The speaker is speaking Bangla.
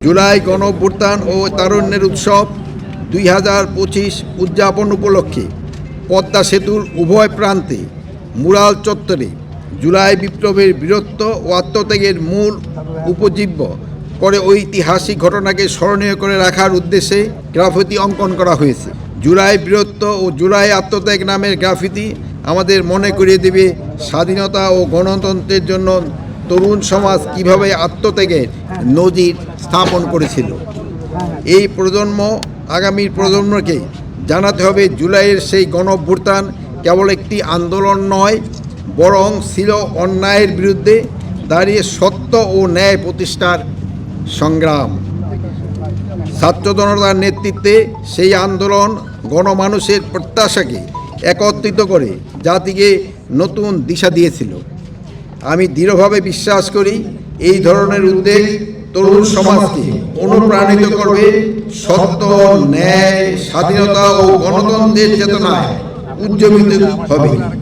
জুলাই গণভ্যুত্থান ও তারুণ্যের উৎসব দুই হাজার পঁচিশ উদযাপন উপলক্ষে পদ্মা সেতুর উভয় প্রান্তে মুরাল চত্বরে জুলাই বিপ্লবের বীরত্ব ও আত্মত্যাগের মূল উপজীব্য করে ঐতিহাসিক ঘটনাকে স্মরণীয় করে রাখার উদ্দেশ্যে গ্রাফিতি অঙ্কন করা হয়েছে। জুলাই বীরত্ব ও জুলাই আত্মত্যাগ নামের গ্রাফিতি আমাদের মনে করিয়ে দেবে স্বাধীনতা ও গণতন্ত্রের জন্য তরুণ সমাজ কীভাবে আত্মত্যাগের নজির স্থাপন করেছিল? এই প্রজন্ম আগামীর প্রজন্মকে জানাতে হবে জুলাইয়ের সেই গণভ্যুত্থান কেবল একটি আন্দোলন নয়, বরং ছিল অন্যায়ের বিরুদ্ধে দাঁড়িয়ে সত্য ও ন্যায় প্রতিষ্ঠার সংগ্রাম। ছাত্র জনতার নেতৃত্বে সেই আন্দোলন গণমানুষের প্রত্যাশাকে একত্রিত করে জাতিকে নতুন দিশা দিয়েছিল। আমি দৃঢ়ভাবে বিশ্বাস করি এই ধরনের উদ্যোগ তরুণ সমাজকে অনুপ্রাণিত করবে সত্য, ন্যায়, স্বাধীনতা ও গণতন্ত্রের চেতনায় উজ্জীবিত হবে।